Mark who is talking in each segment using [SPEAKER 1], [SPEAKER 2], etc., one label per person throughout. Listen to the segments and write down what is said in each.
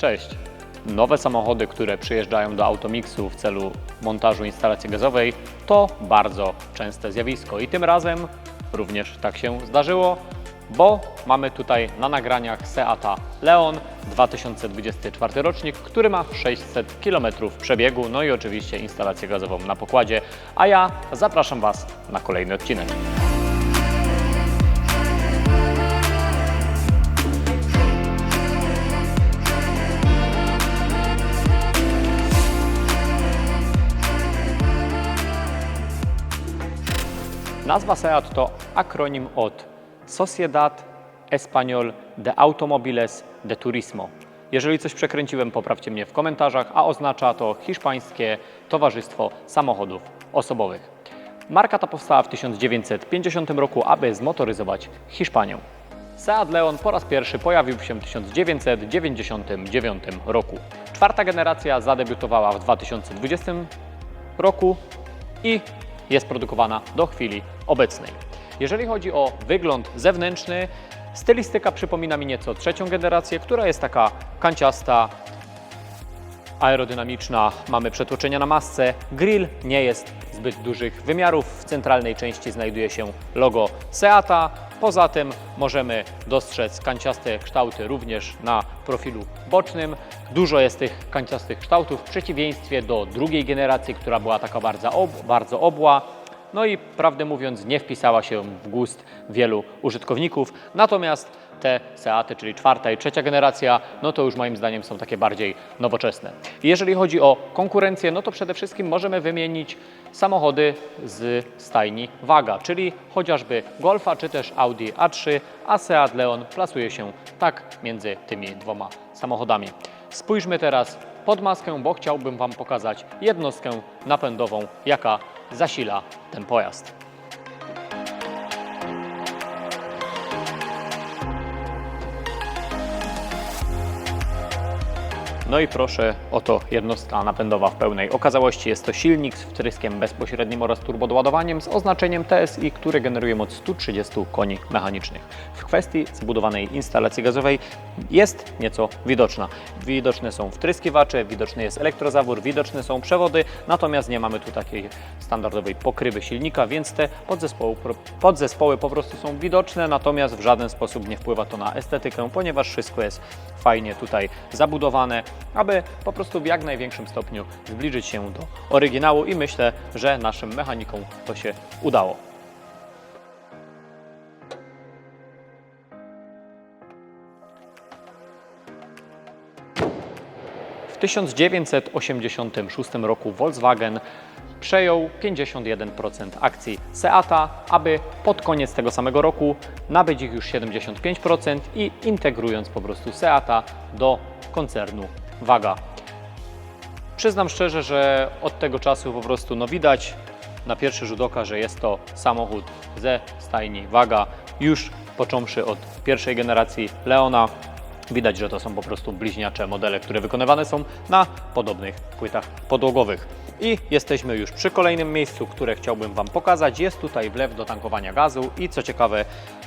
[SPEAKER 1] Cześć! Nowe samochody, które przyjeżdżają do Automixu w celu montażu instalacji gazowej to bardzo częste zjawisko i tym razem również tak się zdarzyło, bo mamy tutaj na nagraniach Seata Leon 2024 rocznik, który ma 600 km przebiegu, no i oczywiście instalację gazową na pokładzie, a ja zapraszam Was na kolejny odcinek. Nazwa SEAT to akronim od Sociedad Español de Automobiles de Turismo. Jeżeli coś przekręciłem, poprawcie mnie w komentarzach, a oznacza to Hiszpańskie Towarzystwo Samochodów Osobowych. Marka ta powstała w 1950 roku, aby zmotoryzować Hiszpanię. Seat Leon po raz pierwszy pojawił się w 1999 roku. Czwarta generacja zadebiutowała w 2020 roku i jest produkowana do chwili obecnej. Jeżeli chodzi o wygląd zewnętrzny, stylistyka przypomina mi nieco trzecią generację, która jest taka kanciasta, aerodynamiczna, mamy przetłoczenia na masce. Grill nie jest zbyt dużych wymiarów. W centralnej części znajduje się logo Seata. Poza tym możemy dostrzec kanciaste kształty również na profilu bocznym. Dużo jest tych kanciastych kształtów w przeciwieństwie do drugiej generacji, która była taka bardzo, bardzo obła. No i prawdę mówiąc nie wpisała się w gust wielu użytkowników. Natomiast te Seaty, czyli czwarta i trzecia generacja, no to już moim zdaniem są takie bardziej nowoczesne. Jeżeli chodzi o konkurencję, no to przede wszystkim możemy wymienić samochody z stajni Waga, czyli chociażby Golfa czy też Audi A3, a Seat Leon plasuje się tak między tymi dwoma samochodami. Spójrzmy teraz pod maskę, bo chciałbym Wam pokazać jednostkę napędową, jaka zasila ten pojazd. No i proszę, oto jednostka napędowa w pełnej okazałości. Jest to silnik z wtryskiem bezpośrednim oraz turbodoładowaniem z oznaczeniem TSI, który generuje moc 130 koni mechanicznych. W kwestii zbudowanej instalacji gazowej jest nieco widoczna. Widoczne są wtryskiwacze, widoczny jest elektrozawór, widoczne są przewody, natomiast nie mamy tu takiej standardowej pokrywy silnika, więc te podzespoły, podzespoły po prostu są widoczne, natomiast w żaden sposób nie wpływa to na estetykę, ponieważ wszystko jest fajnie tutaj zabudowane, aby po prostu w jak największym stopniu zbliżyć się do oryginału i myślę, że naszym mechanikom to się udało. W 1986 roku Volkswagen przejął 51% akcji Seata, aby pod koniec tego samego roku nabyć ich już 75% i integrując po prostu Seata do koncernu Waga. Przyznam szczerze, że od tego czasu po prostu no widać na pierwszy rzut oka, że jest to samochód ze stajni Waga, już począwszy od pierwszej generacji Leona. Widać, że to są po prostu bliźniacze modele, które wykonywane są na podobnych płytach podłogowych. I jesteśmy już przy kolejnym miejscu, które chciałbym Wam pokazać. Jest tutaj wlew do tankowania gazu i co ciekawe,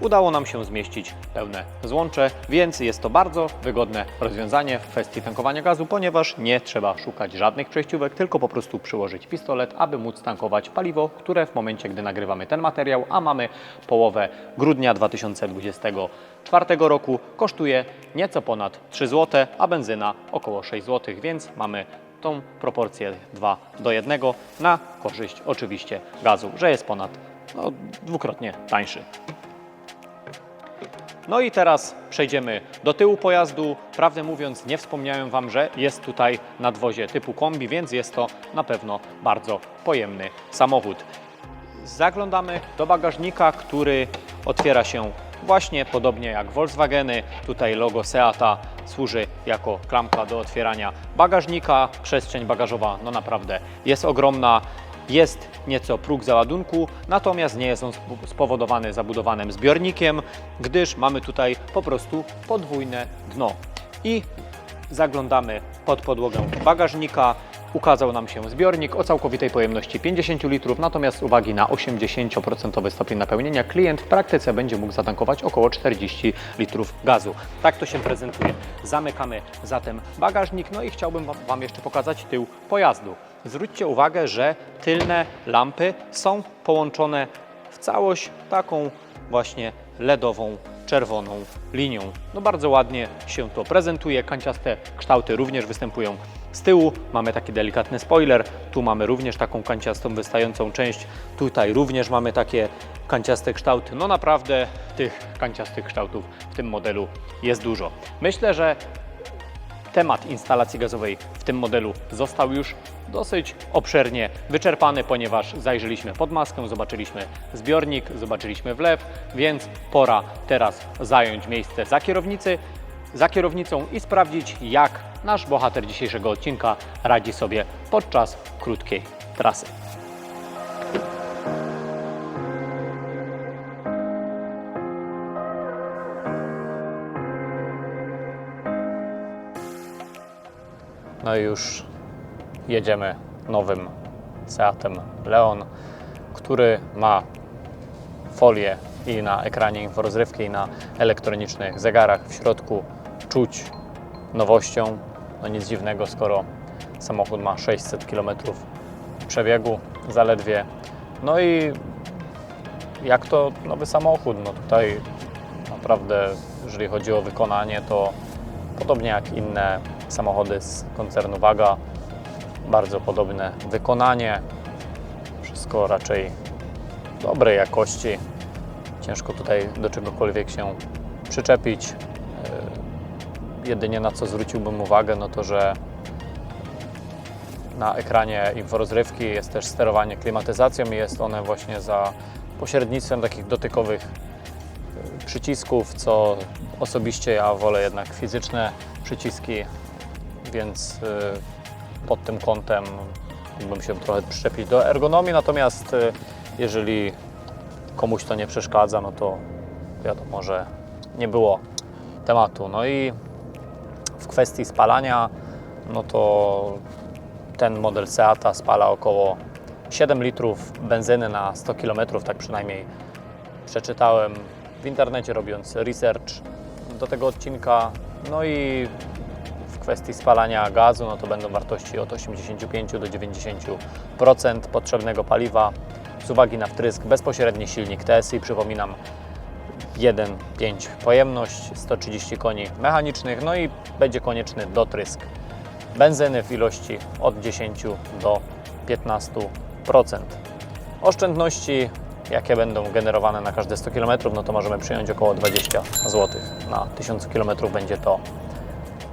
[SPEAKER 1] udało nam się zmieścić pełne złącze, więc jest to bardzo wygodne rozwiązanie w kwestii tankowania gazu, ponieważ nie trzeba szukać żadnych przejściówek, tylko po prostu przyłożyć pistolet, aby móc tankować paliwo, które w momencie, gdy nagrywamy ten materiał, a mamy połowę grudnia 2024 roku, kosztuje nieco ponad 3 zł, a benzyna około 6 zł, więc mamy tą proporcję 2 do 1 na korzyść oczywiście gazu, że jest ponad no, dwukrotnie tańszy. No i teraz przejdziemy do tyłu pojazdu. Prawdę mówiąc, nie wspomniałem Wam, że jest tutaj nadwozie typu kombi, więc jest to na pewno bardzo pojemny samochód. Zaglądamy do bagażnika, który otwiera się właśnie podobnie jak Volkswageny. Tutaj logo Seata służy jako klamka do otwierania bagażnika. Przestrzeń bagażowa no naprawdę jest ogromna. Jest nieco próg załadunku, natomiast nie jest on sp- spowodowany zabudowanym zbiornikiem, gdyż mamy tutaj po prostu podwójne dno. I zaglądamy pod podłogę bagażnika. Ukazał nam się zbiornik o całkowitej pojemności 50 litrów, natomiast z uwagi na 80% stopień napełnienia klient w praktyce będzie mógł zatankować około 40 litrów gazu. Tak to się prezentuje. Zamykamy zatem bagażnik, no i chciałbym Wam- jeszcze pokazać tył pojazdu. Zwróćcie uwagę, że tylne lampy są połączone w całość taką właśnie LEDową, czerwoną linią. No bardzo ładnie się to prezentuje. Kanciaste kształty również występują z tyłu. Mamy taki delikatny spoiler. Tu mamy również taką kanciastą wystającą część. Tutaj również mamy takie kanciaste kształty. No naprawdę tych kanciastych kształtów w tym modelu jest dużo. Myślę, że temat instalacji gazowej w tym modelu został już dosyć obszernie wyczerpany, ponieważ zajrzeliśmy pod maskę, zobaczyliśmy zbiornik, zobaczyliśmy wlew, więc pora teraz zająć miejsce za kierownicy, za kierownicą i sprawdzić, jak nasz bohater dzisiejszego odcinka radzi sobie podczas krótkiej trasy. No i już jedziemy nowym Seatem Leon, który ma folię i na ekranie inforozrywki, i na elektronicznych zegarach. W środku czuć nowością. No nic dziwnego, skoro samochód ma 600 km przebiegu zaledwie. No i jak to nowy samochód? No tutaj naprawdę, jeżeli chodzi o wykonanie, to podobnie jak inne samochody z koncernu Waga, bardzo podobne wykonanie. Wszystko raczej dobrej jakości. Ciężko tutaj do czegokolwiek się przyczepić. Jedynie na co zwróciłbym uwagę, no to że na ekranie inforozrywki jest też sterowanie klimatyzacją i jest one właśnie za pośrednictwem takich dotykowych yy, przycisków, co osobiście ja wolę jednak fizyczne przyciski, więc yy, pod tym kątem mógłbym się trochę przyczepić do ergonomii, natomiast yy, jeżeli komuś to nie przeszkadza, no to wiadomo, że nie było tematu. No i w kwestii spalania, no to ten model Seata spala około 7 litrów benzyny na 100 km, tak przynajmniej przeczytałem w internecie, robiąc research do tego odcinka. No i w kwestii spalania gazu, no to będą wartości od 85 do 90% potrzebnego paliwa z uwagi na wtrysk bezpośredni silnik TSI, przypominam 1.5 pojemność, 130 koni mechanicznych, no i będzie konieczny dotrysk benzyny w ilości od 10 do 15%. Oszczędności, jakie będą generowane na każde 100 km, no to możemy przyjąć około 20 zł. Na 1000 km będzie to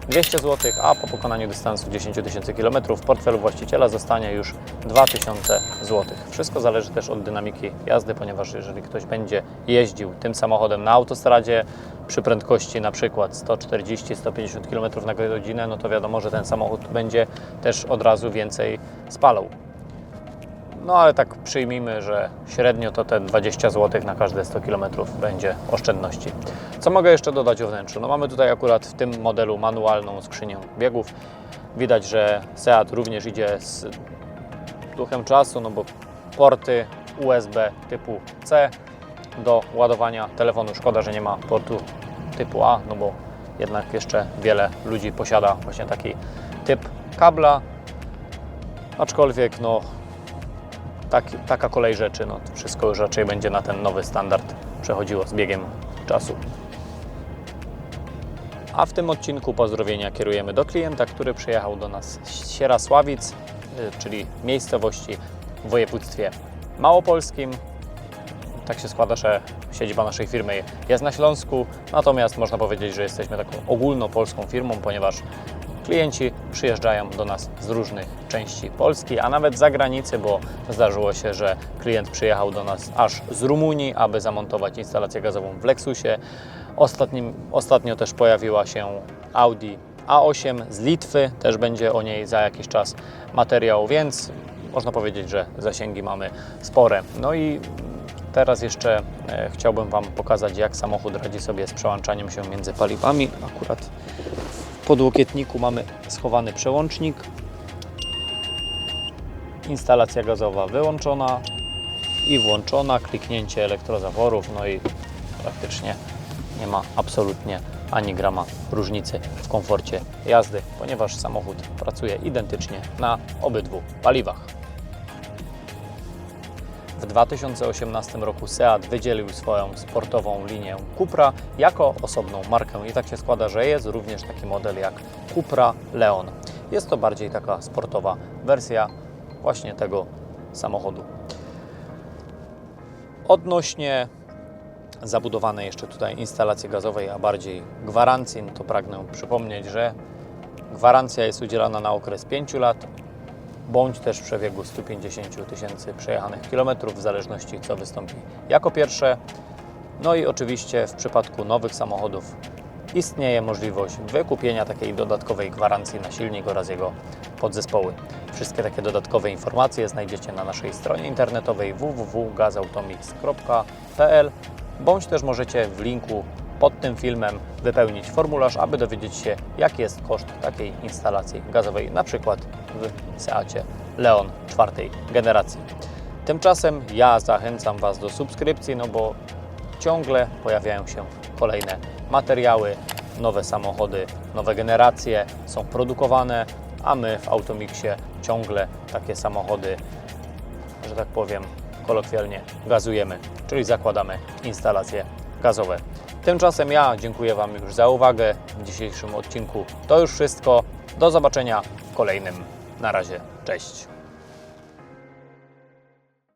[SPEAKER 1] 200 zł, a po pokonaniu dystansu 10 tysięcy km w portfelu właściciela zostanie już 2000 zł. Wszystko zależy też od dynamiki jazdy, ponieważ jeżeli ktoś będzie jeździł tym samochodem na autostradzie przy prędkości na przykład 140-150 km na godzinę, no to wiadomo, że ten samochód będzie też od razu więcej spalał. No ale tak przyjmijmy, że średnio to te 20 zł na każde 100 km będzie oszczędności. Co mogę jeszcze dodać o wnętrzu? No mamy tutaj akurat w tym modelu manualną skrzynię biegów. Widać, że Seat również idzie z duchem czasu, no bo porty USB typu C do ładowania telefonu. Szkoda, że nie ma portu typu A, no bo jednak jeszcze wiele ludzi posiada właśnie taki typ kabla. Aczkolwiek no, tak, taka kolej rzeczy, no wszystko już raczej będzie na ten nowy standard przechodziło z biegiem czasu. A w tym odcinku pozdrowienia kierujemy do klienta, który przyjechał do nas z Sierasławic, y, czyli miejscowości w województwie małopolskim. Tak się składa, że siedziba naszej firmy jest na Śląsku, natomiast można powiedzieć, że jesteśmy taką ogólnopolską firmą, ponieważ klienci przyjeżdżają do nas z różnych części Polski, a nawet zagranicy, bo zdarzyło się, że klient przyjechał do nas aż z Rumunii, aby zamontować instalację gazową w Lexusie. Ostatnim, ostatnio też pojawiła się Audi A8 z Litwy, też będzie o niej za jakiś czas materiał, więc można powiedzieć, że zasięgi mamy spore. No i teraz jeszcze e, chciałbym Wam pokazać, jak samochód radzi sobie z przełączaniem się między paliwami. Akurat podłokietniku mamy schowany przełącznik. instalacja gazowa wyłączona i włączona, kliknięcie elektrozaworów, no i praktycznie nie ma absolutnie ani grama różnicy w komforcie jazdy, ponieważ samochód pracuje identycznie na obydwu paliwach. W 2018 roku Seat wydzielił swoją sportową linię Cupra jako osobną markę i tak się składa, że jest również taki model jak Cupra Leon. Jest to bardziej taka sportowa wersja właśnie tego samochodu. Odnośnie zabudowanej jeszcze tutaj instalacji gazowej, a bardziej gwarancji, no to pragnę przypomnieć, że gwarancja jest udzielana na okres 5 lat, bądź też w przebiegu 150 tysięcy przejechanych kilometrów, w zależności co wystąpi jako pierwsze. No i oczywiście w przypadku nowych samochodów istnieje możliwość wykupienia takiej dodatkowej gwarancji na silnik oraz jego podzespoły. Wszystkie takie dodatkowe informacje znajdziecie na naszej stronie internetowej www.gazautomix.pl bądź też możecie w linku pod tym filmem wypełnić formularz, aby dowiedzieć się, jaki jest koszt takiej instalacji gazowej, na przykład w Seacie Leon czwartej generacji. Tymczasem ja zachęcam Was do subskrypcji, no bo ciągle pojawiają się kolejne materiały, nowe samochody, nowe generacje są produkowane, a my w Automixie ciągle takie samochody, że tak powiem kolokwialnie, gazujemy, czyli zakładamy instalacje gazowe. Tymczasem ja dziękuję Wam już za uwagę w dzisiejszym odcinku. To już wszystko. Do zobaczenia w kolejnym. Na razie, cześć.